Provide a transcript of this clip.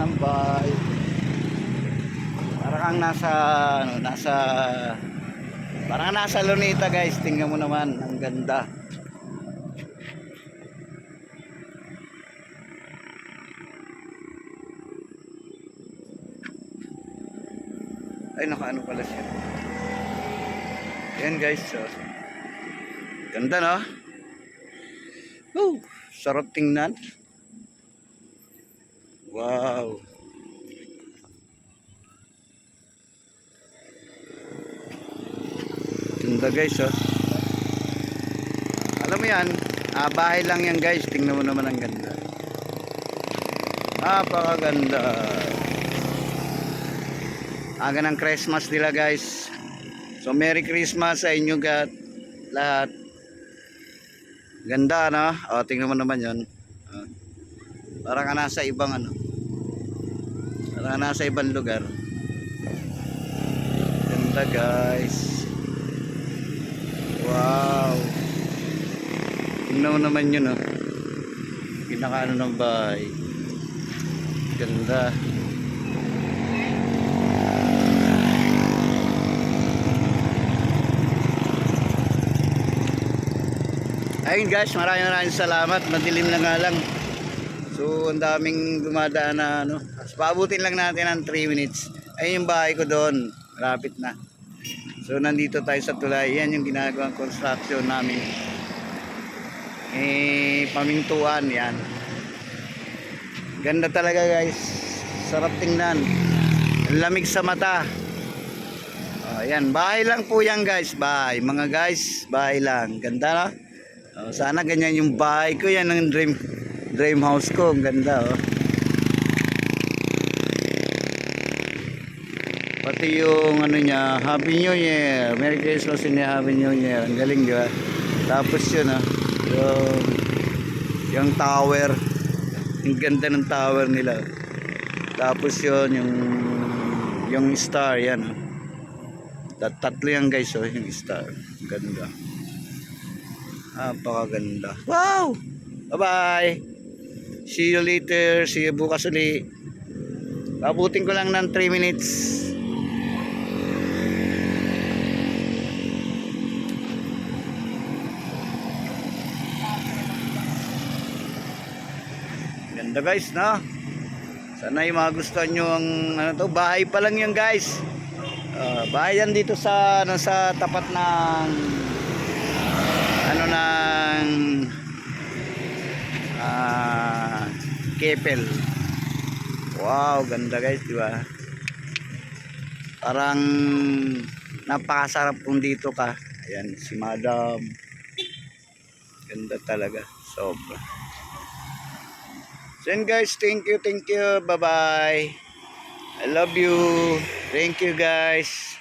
tambay parang kang nasa ano, nasa parang nasa Lunita guys. Tingnan mo naman ang ganda. Ay nakaano pala siya. Yan guys so. Ganda no? Woo! sarap tingnan. Wow. Ganda guys, oh. Alam mo yan, ah, bahay lang yan guys. Tingnan mo naman ang ganda. Napakaganda. Aga ng Christmas nila guys. So Merry Christmas sa inyo gat lahat. Ganda no? O tingnan mo naman 'yon. Ah. Parang ka nasa ibang ano. Ka nasa ibang lugar. Ganda guys. Wow. Tingnan mo naman 'yun oh. Pinakaano ng bahay. Ganda. Ayun guys, maraming maraming salamat. Madilim na nga lang. So, ang daming dumadaan na ano. Tapos paabutin lang natin ng 3 minutes. Ayun yung bahay ko doon. Malapit na. So, nandito tayo sa tulay. Yan yung ginagawang construction namin. Eh, pamintuan. Yan. Ganda talaga guys. Sarap tingnan. Ang lamig sa mata. Oh, yan. Bahay lang po yan guys. Bahay. Mga guys, bahay lang. Ganda na. Oh, sana ganyan yung bahay ko. Yan ang dream dream house ko. Ang ganda oh. Pati yung ano niya, Happy New Year. Merry Christmas and Happy New Year. Ang galing, di ba? Tapos yun ah. Yung, yung tower. Ang ganda ng tower nila. Tapos yun, yung yung star, yan. oh. Tat- Tatlo yan guys, oh, yung star. Ganda. Napakaganda. Wow! Bye-bye! See you later. See you bukas uli. Abutin ko lang ng 3 minutes. Ganda guys, no? Sana yung magustuhan nyo ang ano to, bahay pa lang yan guys. Ah, bahay yan dito sa ano sa tapat ng ano ng Kepel. Wow, ganda guys, di ba? Parang napakasarap kung dito ka. Ayan, si Madam. Ganda talaga, sobra. So guys, thank you, thank you. Bye-bye. I love you. Thank you guys.